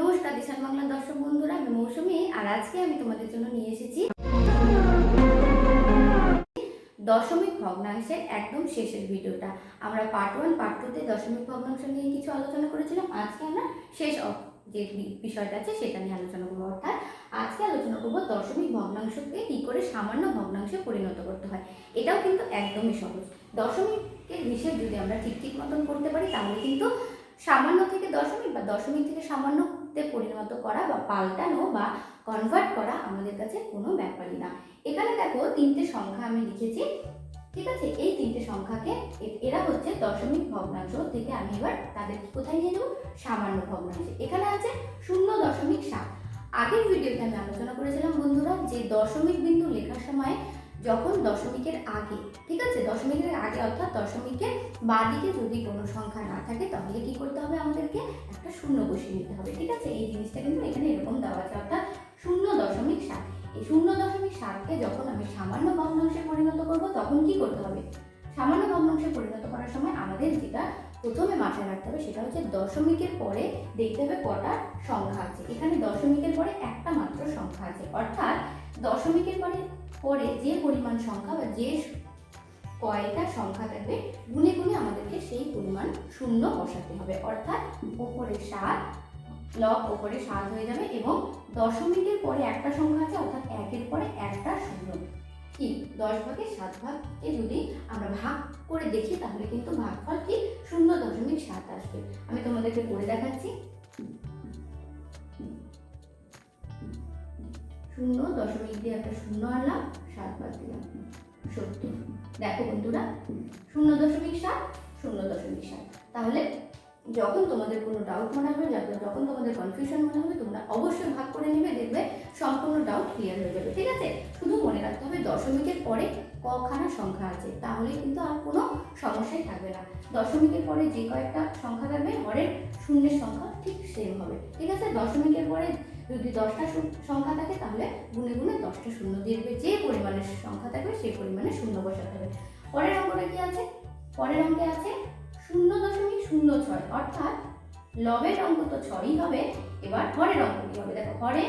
নমস্কার, দিশান বাংলার দর্শক বন্ধুরা, আমি মৌসুমি আর আজকে আমি তোমাদের জন্য নিয়ে এসেছি দশমিক ভগ্নাংশের একদম শেষের ভিডিওটা। আমরা পার্ট ওয়ান পার্ট টুতে দশমিক ভগ্নাংশ নিয়ে কিছু আলোচনা করেছিলাম। আজকে আমরা শেষ যে বিষয়টা আছে, সেটা নিয়ে আলোচনা করব। অর্থাৎ আজকে আলোচনা করব দশমিক ভগ্নাংশকে কী করে সামান্য ভগ্নাংশে পরিণত করতে হয়। এটাও কিন্তু একদমই সহজ। দশমিকের হিসেব যদি আমরা ঠিক ঠিক মতন করতে পারি, তাহলে কিন্তু সামান্য থেকে দশমিক বা দশমিক থেকে সামান্যতে পরিণত করা বা পাল্টানো বা কনভার্ট করা আমাদের কাছে কোনো ব্যাপারই না। এখানে দেখো তিনটে সংখ্যা আমি লিখেছি, ঠিক আছে? এই তিনটে সংখ্যাকে এরা হচ্ছে দশমিক ভগ্নাংশ থেকে আমি এবার তাদের কোথায় নিয়ে যাব সামান্য ভগ্নাংশে। এখানে আছে শূন্য দশমিক সাত। আগের ভিডিওতে আমি আলোচনা করেছিলাম বন্ধুরা যে দশমিক বিন্দু লেখার সময় যখন দশমিকের আগে, ঠিক আছে? দশমিকের আগে অর্থাৎ দশমিকের বাদিকে যদি কোনো সংখ্যা না থাকে, তাহলে কি করতে হবে আমাদেরকে একটা শূন্য বসিয়ে নিতে হবে, ঠিক আছে? এই জিনিসটা কিন্তু এখানে এরকম দেওয়া আছে, অর্থাৎ শূন্য দশমিক সাত। এই শূন্য দশমিক সাতকে যখন আমি সামান্য ভগ্নাংশে পরিণত করব, তখন কি করতে হবে? সামান্য ভগ্নাংশে পরিণত করার সময় আমাদের যেটা প্রথমে মাথায় রাখতে হবে, সেটা হচ্ছে দশমিকের পরে দেখতে হবে কটা সংখ্যা আছে। এখানে দশমিকের পরে একটা মাত্র সংখ্যা আছে, অর্থাৎ দশমিকের পরে পরে যে পরিমাণ সংখ্যা বা যে কয়টা সংখ্যা থাকবে, গুনে গুনে আমাদেরকে সেই পরিমাণ শূন্য বসাতে হবে। অর্থাৎ ওপরে সাত লব ওপরে সাত হয়ে যাবে এবং দশমিকের পরে একটা সংখ্যা আছে, অর্থাৎ একের পরে একটা শূন্য। কি দশ ভাগে সাত ভাগকে যদি আমরা ভাগ করে দেখি, তাহলে কিন্তু ভাগফল কি শূন্য দশমিক সাত আসবে। আমি তোমাদেরকে করে দেখাচ্ছি। শূন্য দশমিক দিয়ে একটা শূন্য আনলাম, সাত বাদ দিলাম। সত্তর দেখো বন্ধুরা, শূন্য দশমিক সাত, শূন্য দশমিক সাত। তাহলে যখন তোমাদের কোনো ডাউট মনে হবে যখন- তোমাদের কনফিউশন মনে হবে, তোমরা অবশ্যই ভাগ করে নেবে, দেখবে সম্পূর্ণ ডাউট ক্লিয়ার হয়ে যাবে, ঠিক আছে? শুধু মনে রাখতে হবে, দশমিকের পরে কখানা সংখ্যা আছে, তাহলে কিন্তু আর কোনো সমস্যাই থাকবে না। দশমিকের পরে যে কয়েকটা সংখ্যা থাকবে, হরের শূন্যের সংখ্যা ঠিক সেম হবে, ঠিক আছে? দশমিকের পরে যদি দশটা সংখ্যা থাকে, তাহলে গুনে গুনে দশটা শূন্য দিয়ে দেবে। যে পরিমাণের সংখ্যা থাকবে, সেই পরিমাণে শূন্য বসাতে হবে। পরের অঙ্কটা কি আছে? পরের অঙ্কে আছে শূন্য দশমিক শূন্য ছয়। অর্থাৎ লবের অঙ্ক তো ছয়ই হবে, এবার হরের অঙ্ক কি হবে? দেখো, হরে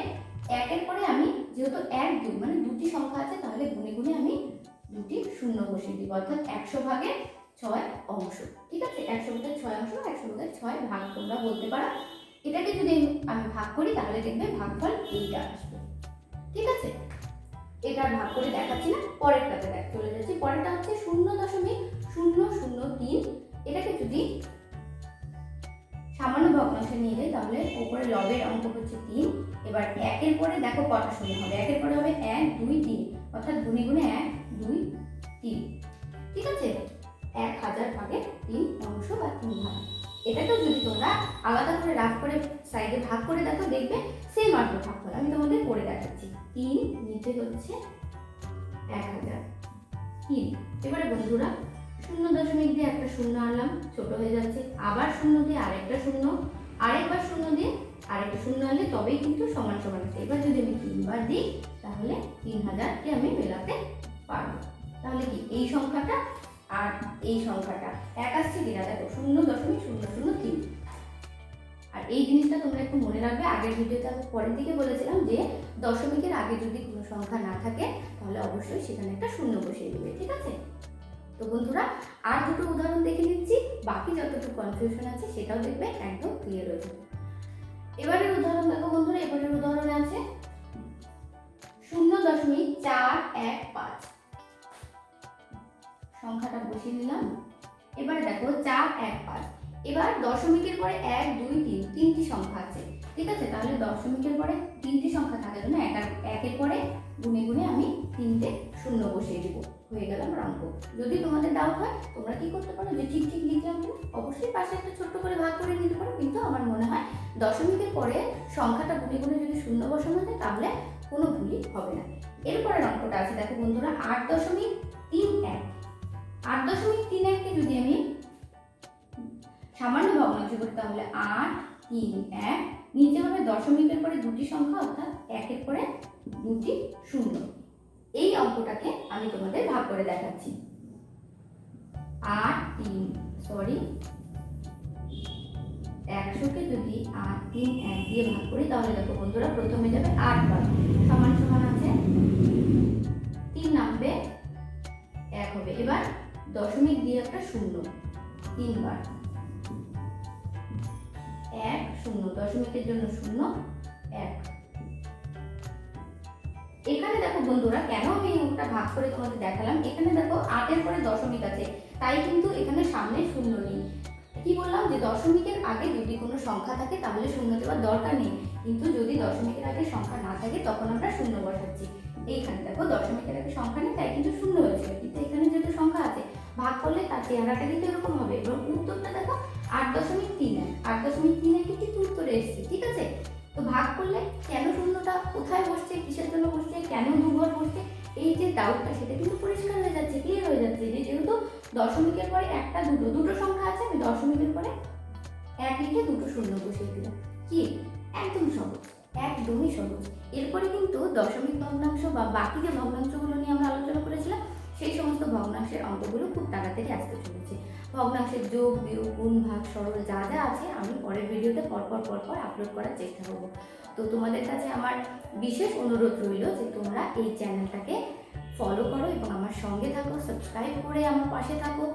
একের পরে আমি যেহেতু এক, দুই মানে দুটি সংখ্যা আছে, তাহলে গুনে গুনে আমি দুটি শূন্য বসিয়ে দিব। অর্থাৎ একশো ভাগে ছয় অংশ। ঠিক আছে? একশো ভাগের ছয় অংশ একশো ভাগের ছয় ভাগ তোমরা বলতে পারো। এটাকে যদি আমি ভাগ করি, তাহলে দেখবে ভাগফল এইটা আসবে। ঠিক আছে? এটা ভাগ করে দেখাচ্ছি না, পরেরটাতে দেখ চলে যাচ্ছি। পরেরটা হচ্ছে শূন্য দশমিক শূন্য শূন্য তিন। এটাকে যদি সামান্য ভগ্নাংশে নিয়ে যাই, তাহলে উপরে লবের অঙ্ক হচ্ছে তিন। এবার একের পরে দেখো কটা শূন্য হবে। একের পরে হবে এক, দুই, তিন। অর্থাৎ গুণে গুণে এক, দুই দেখবে সেম অর্থ ভাগ করে আমি তোমাদের করে দেখাচ্ছি। তিন নিচে হচ্ছে এক হাজার। তিন। এবারে বন্ধুরা, শূন্য দশমিক দিয়ে একটা শূন্য আনলাম, ছোট হয়ে যাচ্ছে। আবার শূন্য দিয়ে আরেকটা শূন্য, আরেকবার শূন্য দিয়ে আরেকটা শূন্য আনলে তবেই কিন্তু সমান সমান আছে এবার যদি আমি তিনবার দিই, তাহলে তিন হাজারকে আমি মেলাতে পারব। তাহলে কি এই সংখ্যাটা আর এই সংখ্যাটা? এক আসছে কিনা দেখো, শূন্য দশমিক শূন্য শূন্য তিন। আর এই জিনিসটা তোমরা একটু মনে রাখবে, আগের ভিডিওতে আমি পরের দিকে বলেছিলাম যে দশমিকের আগে যদি কোনো সংখ্যা না থাকে, তাহলে অবশ্যই সেখানে একটা শূন্য বসিয়ে দেবে, ঠিক আছে? তো বন্ধুরা, আর দুটো উদাহরণ দেখে নিচ্ছি, বাকি যতটুকু কনফিউশন আছে সেটাও দেখবে একদম ক্লিয়ার হয়ে যাবে। এবারের উদাহরণ দেখো বন্ধুরা, এবারের উদাহরণে আছে শূন্য দশমিক চার এক পাঁচ। সংখ্যাটা বসিয়ে নিলাম এবার দেখো চার এক পাঁচ। এবার দশমিকের পরে এক, দুই সংখ্যা আছে। ঠিক আছে? তাহলে দশমিকের পরে তিনটি সংখ্যা থাকার জন্য এক একের পরে গুনে গুনে আমি তিনটে শূন্য বসিয়ে দিব। হয়ে গেল আমার যদি তোমাদের ডাউট হয়, তোমরা কি করতে পারো? যে ঠিক ঠিক লিখলাম কিনা অবশ্যই পাশে একটা ছোট্ট করে ভাগ করে নিতে পারো। কিন্তু আমার মনে হয় দশমিকের পরে সংখ্যাটা গুনে গুনে যদি শূন্য বসানো যায়, তাহলে কোনো ভুলই হবে না। এরপরের অঙ্কটা আছে। দেখো বন্ধুরা, আট দশমিক তিন এক। আট দশমিক তিন এককে যদি আমি সামান্য ভগ্নাংশ করি, তাহলে আট তিন, এক। নিচে হবে দশমিকের পরে দুটি সংখ্যা, অর্থাৎ একের পরে দুটি শূন্য। এই অঙ্কটাকে আমি তোমাদের ভাগ করে দেখাচ্ছি। আট, তিন সরি একশোকে যদি আট, তিন, এক দিয়ে ভাগ করি, তাহলে দেখো বন্ধুরা প্রথমে যাবে আট বার সমান সমান আছে তিন নামবে এক হবে। এবার দশমিক দিয়ে একটা শূন্য তিনবার এক শূন্য দশমিকের জন্য শূন্য, এক। এখানে দেখো বন্ধুরা, কেন আমি ওটা ভাগ করে তোমাদের দেখালাম? এখানে দেখো আটের পরে দশমিক আছে, তাই কিন্তু এখানে সামনে শূন্য নেই। কি বললাম? যে দশমিকের আগে যদি কোনো সংখ্যা থাকে, তাহলে শূন্য দেওয়ার দরকার নেই। কিন্তু যদি দশমিকের আগে সংখ্যা না থাকে, তখন আমরা শূন্য বসাচ্ছি। এইখানে দেখো, দশমিকের আগে সংখ্যা নেই, তাই কিন্তু শূন্য হয়েছে। কিন্তু এখানে যেহেতু সংখ্যা আছে ভাগ করলে তার চেহারাটা কিন্তু এরকম হবে এবং উত্তরটা দেখো আট দশমিক তিন এক। আট দশমিক তিন কিন্তু উত্তরে এসছে, ঠিক আছে? তো ভাগ করলে কেন শূন্যটা কোথায় বসছে, কিসের জন্য বসছে, কেন দুঘর বসছে, এই যে ডাউটটা সেটা কিন্তু পরিষ্কার হয়ে যাচ্ছে ক্লিয়ার হয়ে যাচ্ছে। যে যেহেতু দশমিকের পরে একটা, দুটো দুটো সংখ্যা আছে, আমি দশমিকের পরে এক লিখে দুটো শূন্য বসিয়ে দিলাম। কি? একদম সহজ, একদমই সহজ। এরপরে কিন্তু দশমিক ভগ্নাংশ বা বাকি যে ভগ্নাংশগুলো নিয়ে আমরা আলোচনা করেছিলাম সেই সমস্ত ভগ্নাংশের অঙ্কগুলো খুব তাড়াতাড়ি আসতে চলেছে। ভগ্নাংশের যোগ, বিয়োগ, গুণ, ভাগ, সরল যা যা আছে আমি পরের ভিডিওতে পরপর পরপর আপলোড করার চেষ্টা করব। তো তোমাদের কাছে আমার বিশেষ অনুরোধ রইল যে তোমরা এই চ্যানেলটাকে ফলো করো এবং আমার সঙ্গে থাকো সাবস্ক্রাইব করে আমার পাশে থাকো।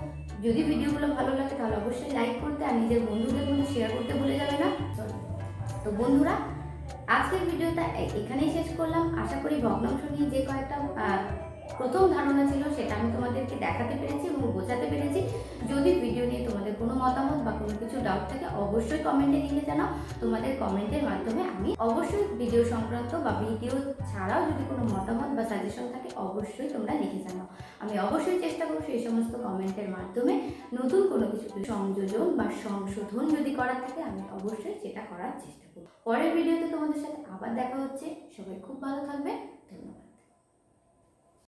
যদি ভিডিওগুলো ভালো লাগে তাহলে অবশ্যই লাইক করতে আর নিজের বন্ধুদের মধ্যে শেয়ার করতে ভুলে যাবে না। তো বন্ধুরা, আজকের ভিডিওটা এখানেই শেষ করলাম। আশা করি ভগ্নাংশ নিয়ে যে কয়েকটা প্রথম ধারণা ছিল সেটা আমি তোমাদেরকে দেখাতে পেরেছি এবং বোঝাতে পেরেছি। যদি ভিডিও নিয়ে তোমাদের কোনো মতামত বা কোনো কিছু ডাউট থাকে, অবশ্যই কমেন্টে লিখে জানাও। তোমাদের কমেন্টের মাধ্যমে আমি অবশ্যই ভিডিও সংক্রান্ত বা ভিডিও ছাড়াও যদি কোনো মতামত বা সাজেশন থাকে, অবশ্যই তোমরা লিখে জানাও। আমি অবশ্যই চেষ্টা করব সেই সমস্ত কমেন্টের মাধ্যমে নতুন কোনো কিছু সংযোজন বা সংশোধন যদি করার থাকে, আমি অবশ্যই সেটা করার চেষ্টা করব। পরের ভিডিওতে তোমাদের সাথে আবার দেখা হচ্ছে। সবাই খুব ভালো থাকবে। ধন্যবাদ।